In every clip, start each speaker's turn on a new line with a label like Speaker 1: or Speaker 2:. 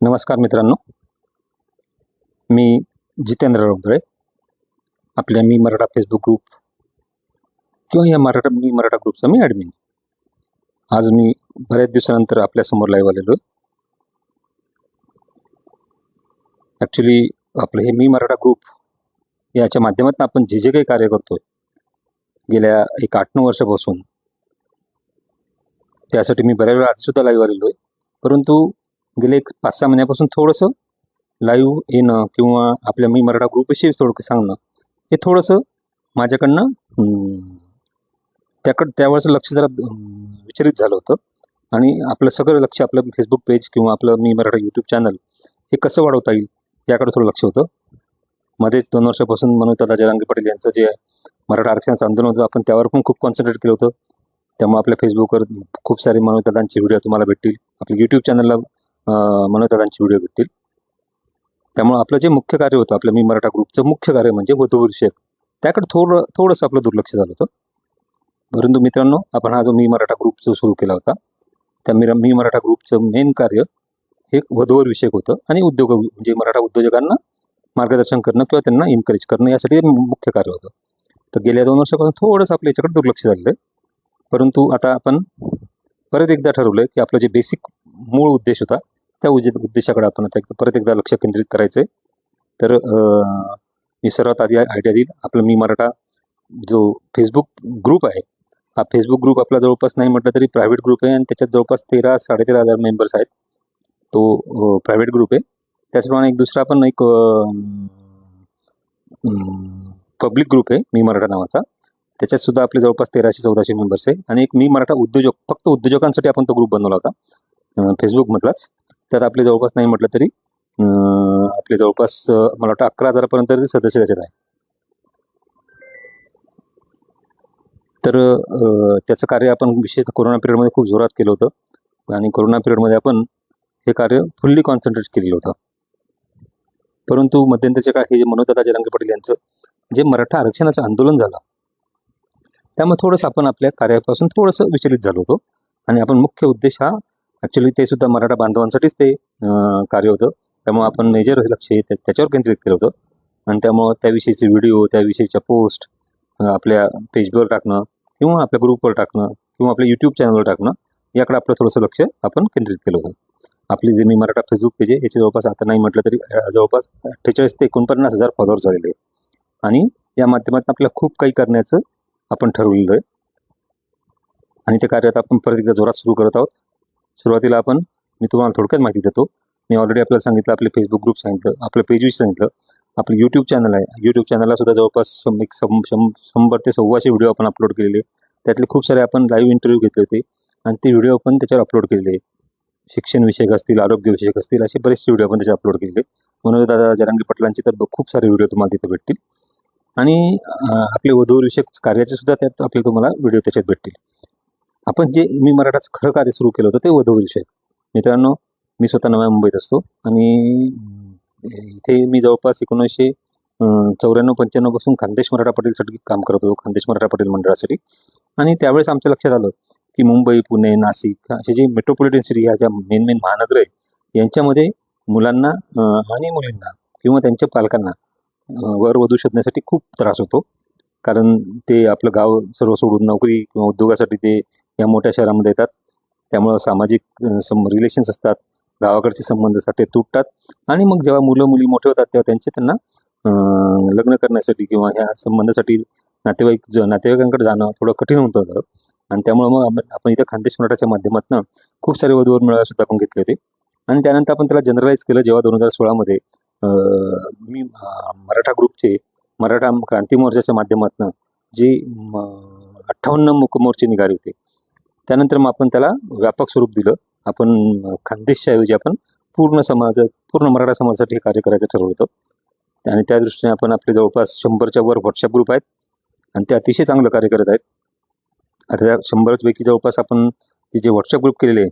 Speaker 1: नमस्कार मित्रांनो. मी जितेंद्र रोंबळे आपल्या मी मराठा फेसबुक ग्रुप किंवा या मराठा मी मराठा ग्रुपचा मी ॲडमिन आज मी बऱ्याच दिवसानंतर आपल्यासमोर लाईव्ह आलेलो आहे. ॲक्च्युली आपलं हे मी मराठा ग्रुप याच्या माध्यमातून आपण जे जे काही कार्य करतोय गेल्या एक आठ नऊ वर्षापासून त्यासाठी मी बऱ्याच वेळा आजसुद्धा लाईव्ह आलेलो आहे. परंतु गेले एक पाच सहा महिन्यापासून थोडंसं लाईव्ह येणं किंवा आपल्या मी मराठा ग्रुपविषयी थोडं सांगणं हे थोडंसं माझ्याकडनं त्याकडं त्यावेळेचं लक्ष जरा विचलित झालं होतं. आणि आपलं सगळं लक्ष आपलं फेसबुक पेज किंवा आपलं मी मराठा यूट्यूब चॅनल हे कसं वाढवता येईल याकडे थोडं लक्ष होतं. मध्येच दोन वर्षापासून मनोज जरांगे पाटील यांचं जे मराठा आरक्षणाचं आंदोलन होतं आपण त्यावर पण खूप कॉन्सन्ट्रेट केलं होतं. त्यामुळे आपल्या फेसबुकवर खूप सारे मनोजदादांचे व्हिडिओ तुम्हाला भेटतील. आपल्या यूट्यूब चॅनलला मनोजदादांचे व्हिडिओ भेटतील. त्यामुळे आपलं जे मुख्य कार्य होतं आपलं मी मराठा ग्रुपचं मुख्य कार्य म्हणजे वधूविषयक त्याकडे थोडं थोडंसं आपलं दुर्लक्ष झालं होतं. परंतु मित्रांनो आपण हा जो मी मराठा ग्रुप जो सुरू केला होता त्या मी मी मराठा ग्रुपचं मेन कार्य हे वधूवर विषयक होतं आणि उद्योग म्हणजे मराठा उद्योजकांना मार्गदर्शन करणं किंवा त्यांना एनकरेज करणं यासाठी मुख्य कार्य होतं. तर गेल्या दोन वर्षापासून थोडंसं आपल्या याच्याकडे दुर्लक्ष झालेलं आहे. परंतु आता आपण परत एकदा ठरवलं की आपलं जे बेसिक मूळ उद्देश होता त्या उद्दे उद्देशाकडे आपण आता एकदा परत एकदा लक्ष केंद्रित करायचं आहे तर मी सर्वात आधी आयडिया देईल आपलं मी मराठा जो फेसबुक ग्रुप आहे हा फेसबुक ग्रुप आपला जवळपास नाही म्हटलं तरी प्रायव्हेट ग्रुप आहे. आणि त्याच्यात जवळपास तेरा साडेतेरा हजार मेंबर्स आहेत. तो प्रायव्हेट ग्रुप आहे. त्याचप्रमाणे एक दुसरा पण एक पब्लिक ग्रुप आहे मी मराठा नावाचा. त्याच्यात सुद्धा आपले जवळपास तेराशे चौदाशे मेंबर्स आहे. आणि एक मी मराठा उद्योजक फक्त उद्योजकांसाठी आपण तो ग्रुप बनवला होता. फेसबुकमधलाच त्यात आपले जवळपास नाही म्हटलं तरी आपले जवळपास मला वाटतं अकरा हजारापर्यंत तरी सदस्य त्याच्यात आहे. तर त्याचं कार्य आपण विशेषतः कोरोना पिरियडमध्ये खूप जोरात केलं होतं. आणि कोरोना पिरियडमध्ये आपण हे कार्य फुल्ली कॉन्सन्ट्रेट केलेलं होतं. परंतु मध्यंतरच्या काळात हे जे मनोदादा जरांगे पाटील यांचं जे मराठा आरक्षणाचं आंदोलन झालं त्यामुळे थोडंसं आपण आपल्या कार्यापासून थोडंसं विचलित झालो होतो. आणि आपण मुख्य उद्देश हा ॲक्च्युली ते सुद्धा मराठा बांधवांसाठीच ते कार्य होतं. त्यामुळे आपण मेजर लक्ष त्याच्यावर केंद्रित केलं होतं. आणि त्यामुळं त्याविषयीचे व्हिडिओ त्याविषयीच्या पोस्ट आपल्या पेजवर टाकणं किंवा आपल्या ग्रुपवर टाकणं किंवा आपल्या यूट्यूब चॅनलवर टाकणं याकडे आपलं थोडंसं लक्ष आपण केंद्रित केलं होतं. आपली जे मी मराठा फेसबुक पेज आहे याचे जवळपास आता नाही म्हटलं तरी जवळपास अठ्ठेचाळीस ते एकोणपन्नास हजार फॉलोअर्स झालेले आणि या माध्यमातून आपल्याला खूप काही करण्याचं आपण ठरवलेलं आहे. आणि ते कार्य आता आपण परत एकदा जोरात सुरू करत आहोत. सुरुवातीला आपण मी तुम्हाला थोडक्यात माहिती देतो. मी ऑलरेडी आपल्याला सांगितलं आपले फेसबुक ग्रुप सांगितलं आपलं पेजविषयी सांगितलं. आपलं यूट्यूब चॅनल आहे. यूट्यूब चॅनलला सुद्धा जवळपास एक शं- शं- शंभर ते सव्वाशे व्हिडिओ आपण अपलोड केलेले. त्यातले खूप सारे आपण लाईव्ह इंटरव्ह्यू घेतले होते. आणि ते व्हिडिओ आपण त्याच्यावर अपलोड केलेले. शिक्षणविषयक असतील आरोग्यविषयक असतील असे बरेचसे व्हिडिओ आपण त्याच्यावर अपलोड केलेले. मनोज दादा जरांगे पटलांचे तर खूप सारे व्हिडिओ तुम्हाला तिथे भेटतील. आणि आपले वधूविषयक कार्याचे सुद्धा त्यात आपले तुम्हाला व्हिडिओ त्याच्यात भेटतील. आपण जे मी मराठाचं खरं कार्य सुरू केलं होतं ते वधूविषयक मित्रांनो मी स्वतः नव्या मुंबईत असतो आणि इथे मी जवळपास एकोणीसशे चौऱ्याण्णव पंच्याण्णवपासून खानदेश मराठा पाटीलसाठी काम करत होतो खानदेश मराठा पाटील मंडळासाठी. आणि त्यावेळेस आमच्या लक्षात आलं की मुंबई पुणे नाशिक असे जे मेट्रोपॉलिटन सिटी ह्या ज्या मेन मेन महानगर आहे यांच्यामध्ये मुलांना आणि मुलींना किंवा त्यांच्या पालकांना वर वधू शोधण्यासाठी खूप त्रास होतो. कारण ते आपलं गाव सर्व सोडून नोकरी किंवा उद्योगासाठी ते या मोठ्या शहरामध्ये येतात. त्यामुळं सामाजिक सम रिलेशन्स असतात. गावाकडचे संबंध असतात ते तुटतात. आणि मग जेव्हा मुलं मुली मोठे होतात तेव्हा त्यांचे त्यांना लग्न करण्यासाठी किंवा ह्या संबंधासाठी नातेवाईक ज नातेवाईकांकडे जाणं थोडं कठीण होतं होतं. आणि त्यामुळं मग आपण- इथं खानदेश मराठाच्या माध्यमातून खूप सारे वधूवर मेळावे सुद्धा आपण घेतले होते. आणि त्यानंतर आपण त्याला जनरलाइज केलं जेव्हा दोन हजार सोळामध्ये मी मराठा ग्रुपचे मराठा क्रांती मोर्चाच्या माध्यमातून जे अठ्ठावन्न मुक मोर्चे निघाले होते. त्यानंतर मग आपण त्याला व्यापक स्वरूप दिलं. आपण अं, खानदेशच्या ऐवजी आपण पूर्ण समाज पूर्ण मराठा समाजासाठी हे कार्य करायचं ठरवलं होतं. आणि त्या दृष्टीने आपण आपले जवळपास शंभरच्या वर व्हॉट्सअप ग्रुप आहेत. आणि ते अतिशय चांगलं कार्य करत आहेत. आता त्या शंभरपैकी जवळपास आपण ते जे व्हॉट्सअप ग्रुप केलेले आहे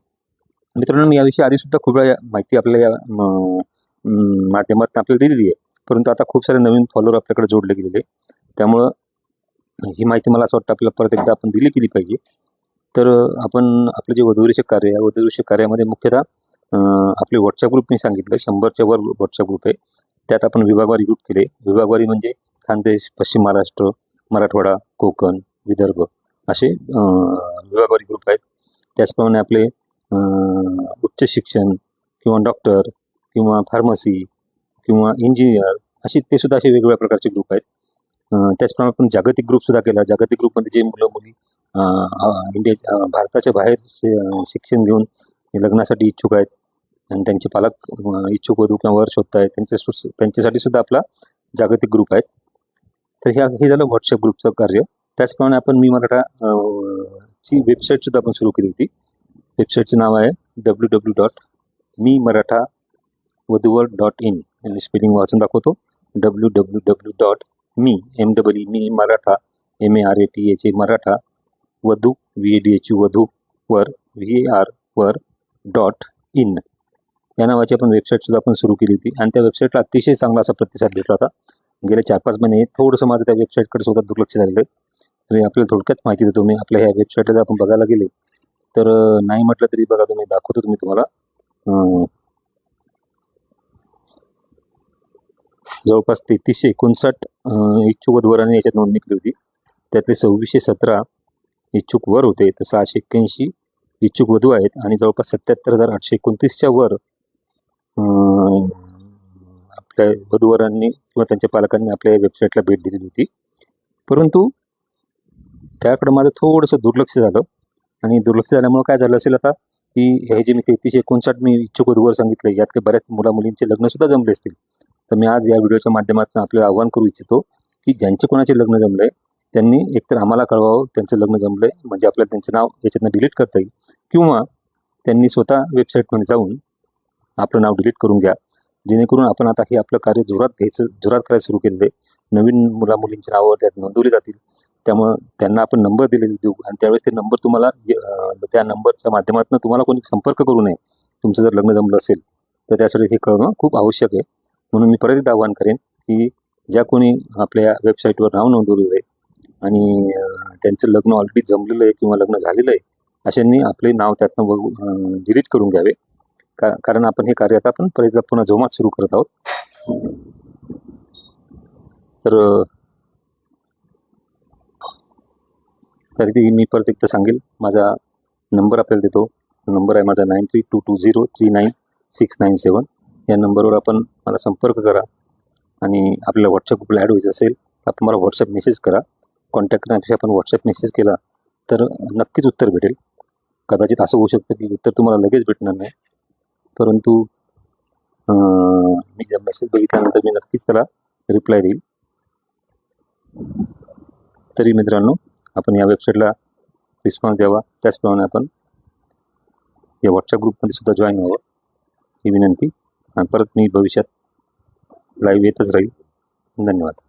Speaker 1: मित्रांनो मी याविषयी आधीसुद्धा खूप वेळा माहिती आपल्याला या माध्यमातून आपल्याला दिलेली आहे. परंतु आता खूप सारे नवीन फॉलोअर आपल्याकडे जोडले गेलेले आहे. त्यामुळं ही माहिती मला असं वाटतं आपल्याला परत एकदा आपण दिली गेली पाहिजे. तर आपण आपलं जे वधूविषयक कार्य आहे वधूविषयक कार्यामध्ये मुख्यतः आपले व्हॉट्सअप ग्रुप मी सांगितलं शंभरच्या वर व्हॉट्सअप ग्रुप आहे. त्यात आपण विभागवारी ग्रुप केले. विभागवारी म्हणजे खानदेश पश्चिम महाराष्ट्र मराठवाडा कोकण विदर्भ असे विभागवारी ग्रुप आहेत. त्याचप्रमाणे आपले उच्च शिक्षण किंवा डॉक्टर किंवा फार्मसी किंवा इंजिनियर असे ते सुद्धा असे वेगवेगळ्या प्रकारचे ग्रुप आहेत. त्याचप्रमाणे आपण जागतिक ग्रुपसुद्धा केला. जागतिक ग्रुपमध्ये जे मुलं मुली इंडिया भारताच्या बाहेर शिक्षण घेऊन लग्नासाठी इच्छुक आहेत. आणि त्यांचे पालक इच्छुक वधू किंवा वर शोधत आहेत त्यांचे सु- त्यांच्यासाठी सुद्धा आपला जागतिक ग्रुप आहेत. तर ह्या हे झालं व्हॉट्सअप ग्रुपचं कार्य. त्याचप्रमाणे आपण मी मराठा ची वेबसाईट सुद्धा आपण सुरू केली होती. वेबसाईटचं नाव आहे डब्ल्यू डब्ल्यू डॉट मी मराठा वधूवर डॉट इन स्पेलिंग वाचून दाखवतो. डब्ल्यू डब्ल्यू डब्ल्यू डॉट मी M W me Maratha M A R A T H A Maratha वधू व्ही ए डी एच वधू वर व्ही ए आर वर डॉट इन या नावाची आपण वेबसाईटसुद्धा आपण सुरू केली होती. आणि त्या वेबसाईटला अतिशय चांगला असा प्रतिसाद भेटला होता. गेल्या चार पाच महिने थोडंसं माझं त्या वेबसाईटकडे सुद्धा दुर्लक्ष झालेलं आहे. तरी आपल्याला थोडक्यात माहिती देतो मी. आपल्या ह्या वेबसाईटला जर आपण बघायला गेले तर नाही म्हटलं तरी बघा तुम्ही दाखवतो तुम्ही तुम्हाला. जवळपास तेहतीसशे एकोणसाठ इच्छुक वधूवरांनी याच्यात नोंदणी केली होती. त्यातले सव्वीसशे सतरा इच्छुक वर होते तर सहाशे एक्क्याऐंशी इच्छुक वधू आहेत आणि जवळपास सत्याहत्तर हजार आठशे एकोणतीसच्या वर आपल्या वधूवरांनी किंवा त्यांच्या पालकांनी आपल्या वेबसाईटला भेट दिलेली होती. परंतु त्याकडं माझं थोडंसं दुर्लक्ष झालं आणि दुर्लक्ष झाल्यामुळं काय झालं असेल आता की हे जे मी तेहतीसशे एकोणसाठ मी इच्छुक वधूवर सांगितलं यात काही बऱ्याच मुला मुलींचे लग्नसुद्धा जमले असतील. तर मी आज या व्हिडिओच्या माध्यमातून आपल्याला आव्हान करू इच्छितो की ज्यांचे कोणाचे लग्न जमलंय त्यांनी एकतर आम्हाला कळवावं त्यांचं लग्न जमलंय म्हणजे आपल्याला त्यांचं नाव याच्यातनं डिलीट करता येईल. किंवा त्यांनी स्वतः वेबसाईटमध्ये जाऊन आपलं नाव डिलीट करून घ्या. जेणेकरून आपण आता हे आपलं कार्य जोरात घ्यायचं जोरात करायला सुरू केलेलं आहे. नवीन मुला मुलींची नावं त्यात नोंदवली जातील. त्यामुळं त्यांना आपण नंबर दिलेले देऊ. आणि त्यावेळेस ते नंबर तुम्हाला त्या नंबरच्या माध्यमातून तुम्हाला कोणी संपर्क करू नये. तुमचं जर लग्न जमलं असेल तर त्यासाठी हे कळणं खूप आवश्यक आहे. म्हणून मी परत एकदा आवाहन करेन की ज्या कोणी आपल्या वेबसाईटवर नाव नोंदवलेलं आहे आणि त्यांचं लग्न ऑलरेडी जमलेलं आहे किंवा लग्न झालेलं आहे अशांनी आपले नाव त्यातनं डिलीट करून घ्यावे. का कारण आपण हे कार्य आता आपण परत पुन्हा जोमात सुरू करत आहोत. तर तरी मी परत एकदा सांगेल माझा नंबर आपल्याला देतो. नंबर आहे माझा nine three two two zero three nine six nine seven. या नंबरवर आपण मला संपर्क करा आणि आपल्याला व्हॉट्सअप ग्रुपला ॲड व्हायचं असेल तर आपण मला व्हॉट्सअप मेसेज करा. कॉन्टॅक्ट करण्यापेक्षा आपण व्हॉट्सअप मेसेज केला तर नक्कीच उत्तर भेटेल. कदाचित असं होऊ शकतं की उत्तर तुम्हाला लगेच भेटणार नाही. परंतु मी जर मेसेज बघितल्यानंतर मी नक्कीच त्याला रिप्लाय देईल. तरी मित्रांनो आपण या वेबसाईटला रिस्पॉन्स द्यावा. त्याचप्रमाणे आपण या व्हॉट्सअप ग्रुपमध्ये सुद्धा जॉईन व्हावं ही विनंती. आणि परत मी भविष्यात लाईव्ह येतच राहील. धन्यवाद.